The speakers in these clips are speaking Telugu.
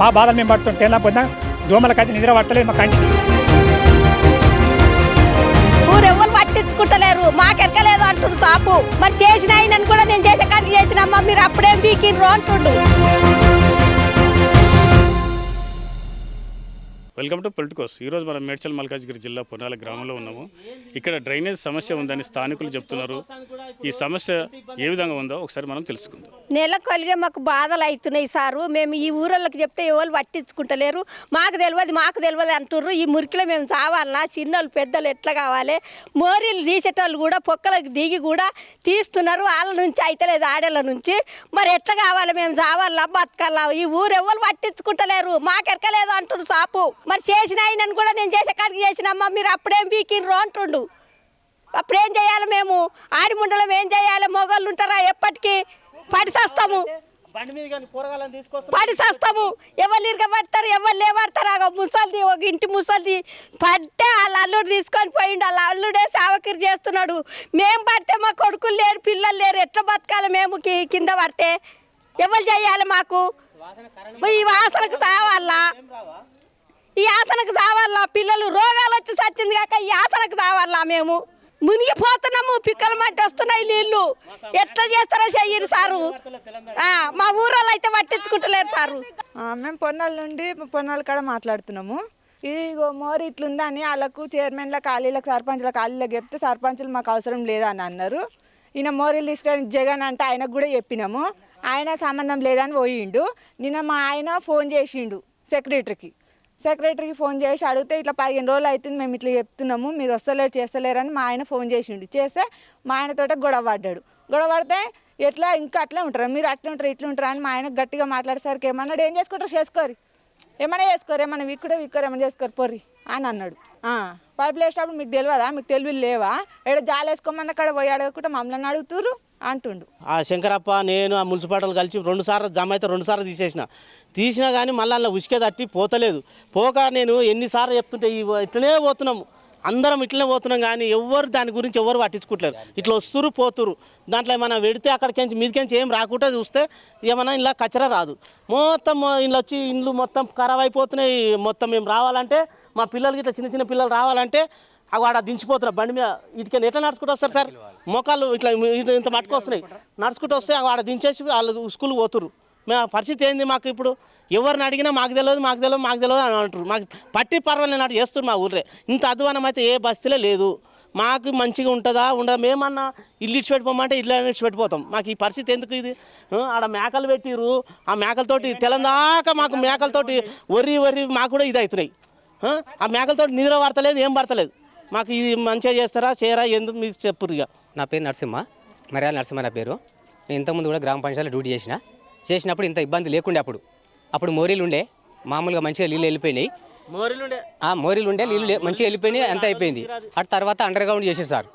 మా బాధలు మేము పడుతున్నాం. తెల్లపోతున్నా దోమలకైతే నిద్ర పడతలేదు మా కంటికి. ఊరెవ్వరు పట్టించుకుంటలేరు. మాకెరకలేదు అంటుండు సాపు. మరి చేసిన ఆయనను కూడా నేను చేసే కాడికి చేసినమ్మా మీరు అప్పుడేం బీకిండ్రు అంటుండు. Welcome to Politicos. ఈరోజు మనం మేడ్చల్ మల్కాజ్గిరి జిల్లా పొన్నాల గ్రామంలో ఉన్నాము. ఇక్కడ డ్రైనేజ్ సమస్య ఉందని స్థానికులు చెప్తున్నారు. ఈ సమస్య ఏ విధంగా ఉందో ఒకసారి మనం తెలుసుకుందాం. నెలకొలిగే మాకు బాధలు అవుతున్నాయి సారు. మేము ఈ ఊరోళ్ళకి చెప్తే ఎవరు పట్టించుకుంటలేరు. మాకు తెలియదు మాకు తెలియదు అంటుర్రు. ఈ మురికిలో మేము చావాలనా? చిన్నోళ్ళు పెద్దలు ఎట్లా కావాలి? మోరీలు తీసేటోళ్ళు కూడా పొక్కలకు దిగి కూడా తీస్తున్నారు. వాళ్ళ నుంచి అయితలేదు ఆడేళ్ళ నుంచి. మరి ఎట్లా కావాలి? మేము చావాలా బతకాలా ఈ ఊరు ఎవరు పట్టించుకుంటలేరు. మాకెరకలేదు అంటుండ్రు సాపు. మరి చేసిన ఆయనను కూడా నేను చేసే కాడికి చేసినమ్మా మీరు అప్పుడేం పీకిండ్రు అంటుండు. అప్పుడేం చేయాలి మేము? ఆడిముండలం ఏం చేయాలి? మొగళ్ళు ఉంటారా ఎప్పటికీ? పడిసేస్తాము. పడిసేస్తాము. ఎవరు ఇరగబడతారు ఎవరు లేబడతారు? ఆ ముసలిది ఒక ఇంటి ముసలిది పడితే వాళ్ళ అల్లుడు తీసుకొని పోయిండు. వాళ్ళ అల్లుడే సావకిరి చేస్తున్నాడు. మేము పడితే మా కొడుకులు లేరు పిల్లలు లేరు. ఎట్లా బతకాలి మేము కింద పడితే? ఎవరు చేయాలి మాకు? ఈ వాసనకు సావాలా? ఈ ఆసనకు సావాలా? పిల్లలు రోగాలు వచ్చి సచ్చింది కాక ఈ ఆసనకు సావాలా మేము? మునిగిపోతున్నాము పిక్కలు మట్టి వస్తున్నాయి నీళ్ళు ఎట్లా చేస్తారో చెయ్యరు సారు. మా ఊరోళ్ళు అయితే పట్టించుకుంటలేరు సారు. మేము పొన్నాల నుండి పొన్నాల కాడ మాట్లాడుతున్నాము. ఇదిగో మోరు ఇట్లుందని వాళ్ళకు చైర్మన్ల ఖాళీలకు సర్పంచ్ల ఖాళీలకు చెప్తే సర్పంచ్లు మాకు అవసరం లేదని అన్నారు. ఈయన మోరీలు తీసుకుని జగన్ అంటే ఆయనకు కూడా చెప్పినాము. ఆయన సంబంధం లేదని పోయిండు. నిన్న మా ఆయన ఫోన్ చేసిండు సెక్రటరీకి. సెక్రటరీకి ఫోన్ చేసి అడిగితే ఇట్లా పదిహేను రోజులు అవుతుంది మేము ఇట్లా చెప్తున్నాము మీరు వస్తలేరు చేస్తలేరని మా ఆయన ఫోన్ చేసిండు. చేస్తే మా ఆయనతోట గొడవ పడ్డాడు. గొడవ పడితే ఎట్లా ఇంకా అట్లే ఉంటారు మీరు అట్లా ఉంటారు ఇట్లా ఉంటారు అని మా ఆయన గట్టిగా మాట్లాడేసరికి ఏమన్నాడు ఏం చేసుకుంటారు చేసుకోరు ఏమైనా చేసుకోరు ఏమైనా విక్కుడో విక్కరు ఏమైనా చేసుకోరు పొర్రి అని అన్నాడు. పైపులు వేసేటప్పుడు మీకు తెలియదా? మీకు తెలివి లేవా? ఏడో జాలు వేసుకోమన్న అక్కడ పోయి అడగకుండా మమ్మల్ని అడుగుతురు అంటుండు. ఆ శంకరప్ప నేను ఆ మున్సిపాలిటీలు కలిసి రెండు సార్లు జమ అయితే రెండు సార్లు తీసేసిన. తీసినా కానీ మళ్ళీ అలా ఉసికే తట్టి పోతలేదు. పోక నేను ఎన్నిసార్లు చెప్తుంటే ఇట్లనే పోతున్నాము. అందరం ఇట్లనే పోతున్నాం కానీ ఎవరు దాని గురించి ఎవరు పట్టించుకోవట్లేదు. ఇట్లా వస్తురు పోతురు. దాంట్లో ఏమైనా పెడితే అక్కడికి మీదికించి ఏం రాకుండా చూస్తే ఏమైనా ఇలా కచరా రాదు. మొత్తం ఇంట్లో వచ్చి ఇండ్లు మొత్తం ఖరాబ్ అయిపోతున్నాయి. మొత్తం మేము రావాలంటే మా పిల్లలకి ఇట్లా చిన్న చిన్న పిల్లలు రావాలంటే అవి ఆడ దించిపోతున్నారు బండి మీద ఇటుకని ఎట్లా నడుచుకుంటూ వస్తారు సార్? మోకాళ్ళు ఇట్లా ఇంత- ఇంత మట్టుకు వస్తున్నాయి. నడుచుకుంటూ వస్తే అవి ఆడ దించేసి వాళ్ళు స్కూల్ పోతురు మేము ఆ పరిస్థితి ఏంది మాకు ఇప్పుడు? ఎవరిని అడిగినా మాకు తెలియదు మాకు తెలియదు మాకు తెలియదు అని అంటారు మాకు పట్టి పర్వాలేదు అటు చేస్తారు మా ఊర్రే ఇంత అధ్వానం అయితే ఏ బస్తీలో లేదు. మాకు మంచిగా ఉంటుందా ఉండదా? మేమన్నా ఇల్లు ఇచ్చి పెట్టిపోమంటే ఇల్లు ఇచ్చి పెట్టిపోతాం మాకు ఈ పరిస్థితి ఎందుకు ఇది? ఆడ మేకలు పెట్టిరు ఆ మేకలతోటి తెలందాక మాకు మేకలతోటి వరి వరి మాకు కూడా ఇది అవుతున్నాయి. ఆ, ఆ మేకలతోటి నిద్ర పడతలేదు ఏం పడతలేదు. మాకు ఇది మంచిగా చేస్తారా చేయరా ఎందుకు మీకు చెప్పురు ఇక. నా పేరు నరసింహ మర్యాల నరసింహ నా పేరు. నేను ఇంతకుముందు కూడా గ్రామ పంచాయతీలో డ్యూటీ చేసిన. చేసినప్పుడు ఇంత ఇబ్బంది లేకుండే అప్పుడు. అప్పుడు మోరీలు ఉండే మామూలుగా మంచిగా నీళ్ళు వెళ్ళిపోయినాయి. మోరీలు ఉండే? నీళ్ళు మంచిగా వెళ్ళిపోయినాయి అంత అయిపోయింది. అటు తర్వాత అండర్ గ్రౌండ్ చేసేసారు.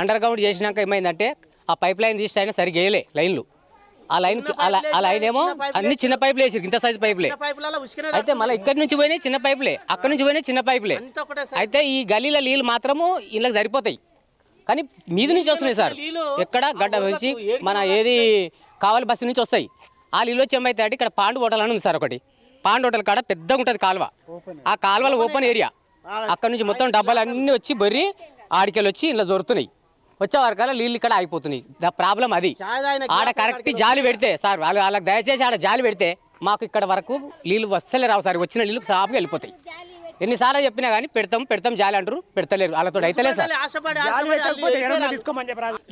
అండర్ గ్రౌండ్ చేసినాక ఏమైందంటే ఆ పైప్ లైన్ తీసి ఆయన సరిగ్గా వేయలే లైన్లు. ఆ లైన్ ఆ లైన్ ఏమో అన్ని చిన్న పైపులు వేసారు ఇంత సైజు పైపులే. అయితే మళ్ళీ ఇక్కడి నుంచి పోయినాయి చిన్న పైపులే అక్కడ నుంచి పోయినాయి చిన్న పైపులే. అయితే ఈ గలీల నీళ్ళు మాత్రము ఇళ్ళకి సరిపోతాయి. కానీ మీది నుంచి వస్తున్నాయి సార్. ఎక్కడ గడ్డ నుంచి మన ఏది కావాలి బస్సు నుంచి వస్తాయి. ఆ నీళ్ళు వచ్చి ఏమైతే అంటే ఇక్కడ పాండు హోటల్ అని ఉంది సార్ ఒకటి. పాండు హోటల్ కాడ పెద్దగా ఉంటుంది కాలువ. ఆ కాలువలో ఓపెన్ ఏరియా. అక్కడ నుంచి మొత్తం డబ్బాలు అన్నీ వచ్చి బొర్రి ఆడికెళ్ళి వచ్చి ఇలా జొరుతున్నాయి వచ్చే వరకల్లా నీళ్ళు ఇక్కడ అయిపోతున్నాయి ద ప్రాబ్లం అది. ఆడ కరెక్ట్ జాలి పెడితే సార్ వాళ్ళు వాళ్ళకి దయచేసి ఆడ జాలి పెడితే మాకు ఇక్కడ వరకు నీళ్ళు వస్తలే రావు సార్. వచ్చిన నీళ్ళు సాపుగా వెళ్ళిపోతాయి. ఎన్నిసార్లు చెప్పినా కానీ పెడతాం పెడతాం జాలి అంటారు పెడతలేరు. వాళ్ళతో అయితేలే సార్.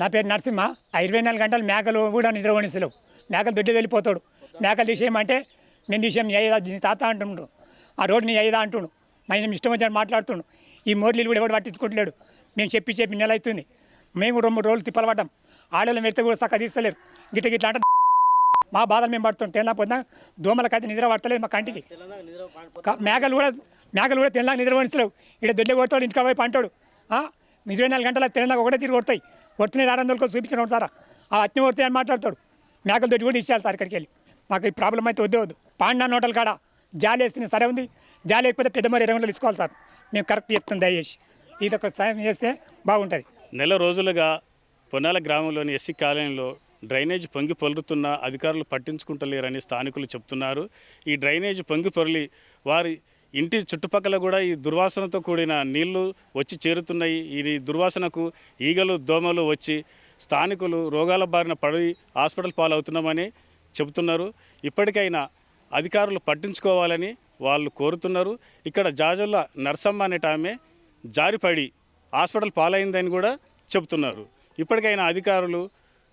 నా పేరు నరసింహ. ఇరవై నాలుగు గంటలు మేకలు కూడా నిద్రపోనిస్తలేవు మేకలు దొడ్డి వెళ్ళిపోతాడు. మేకలు తీసేయమంటే నేను తీసేయం నీ అయ్యదా నీ తాత అంటుండు. ఆ రోడ్డు నీ అయ్యదా అంటుండు. మా ఆయన ఇష్టం వచ్చాడు మాట్లాడుతుండు. ఈ మోర్లీలు కూడా ఎవడు పట్టించుకుంటలేడు. మేము చెప్పి చెప్పి నెల అవుతుంది. మేము రెండు మూడు రోజులు తిప్పలు పడ్డాం ఆడలు పెడితే కూడా సక్క తీస్తలేరు. గిట్ట గిట్ల అంటే మా బాధలు మేము పడుతున్నాం. తెల్లపోతున్నా దోమలకైతే నిద్ర పడతలేదు మా కంటికి. క- మేకలు కూడా మేకలు కూడా తెల్లాక నిద్ర పడిస్తలేవు ఇక్కడ దొడ్డి కొడతాడు ఇంటికి వైపు అంటాడు ఇరవై నాలుగు గంటల తెల్లాక ఒకటే తిరిగి కొడతాయి. కొడుతున్నాయి ఆరు వందలకు చూపించిన సారా. ఆ అట్ని కొడతాయి అని మాట్లాడతాడు. మేకల దొడ్డి కూడా ఇచ్చేయాలి సార్ ఇక్కడికి వెళ్ళి. మాకు ఈ ప్రాబ్లం అయితే వద్దే వద్దు. పాండా నోటల కాడ జాలి వేస్తుంది సరే ఉంది. జాలి లేకపోతే పెద్ద మరి ఇరవై వందలు తీసుకోవాలి సార్. మేము కరెక్ట్ చెప్తాం దయచేసి. ఇది ఒక సాయం చేస్తే బాగుంటుంది. నెల రోజులుగా పొన్నాల గ్రామంలోని ఎస్సీ కాలనీలో డ్రైనేజ్ పొంగి పొలుతున్నా అధికారులు పట్టించుకుంటలేరని స్థానికులు చెప్తున్నారు. ఈ డ్రైనేజ్ పొంగి పొరలి వారి ఇంటి చుట్టుపక్కల కూడా ఈ దుర్వాసనతో కూడిన నీళ్ళు వచ్చి చేరుతున్నాయి. ఈ దుర్వాసనకు ఈగలు దోమలు వచ్చి స్థానికులు రోగాల బారిన పడి హాస్పిటల్ పాలవుతున్నామని చెబుతున్నారు. ఇప్పటికైనా అధికారులు పట్టించుకోవాలని వాళ్ళు కోరుతున్నారు. ఇక్కడ జాజల్ల నర్సమ్మ అనేట ఆమె జారిపడి హాస్పిటల్ పాలైందని కూడా చెబుతున్నారు. ఇప్పటికైనా అధికారులు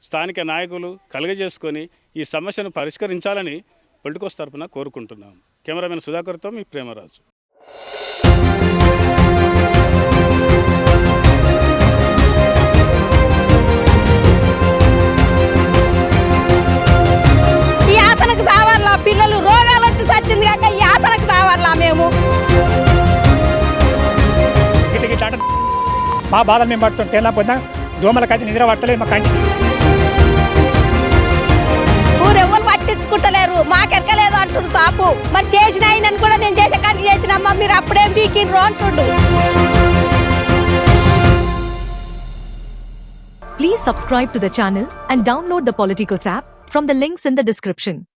స్థానిక నాయకులు కలుగజేసుకొని ఈ సమస్యను పరిష్కరించాలని పొలిటికోస్ తరపున కోరుకుంటున్నాం. కెమెరామెన్ సుధాకర్తో మీ ప్రేమరాజు. మా బాధలు మేము పడుతున్నాం. తెల్లపోతున్నా దోమలకైతే నిద్ర పడతలేదు మా కంటి. ఊరెవ్వరు పట్టించుకుంటలేరు. మాకెరకలేదు అంటుండు సాపు. మరి చేసిన ఆయనని కూడా నేను చేసే కాడికి చేసినమ్మా మీరు అప్పుడేం బీకిండ్రు అంటుండు. Please subscribe to the channel and download the Politicos app from the links in the description.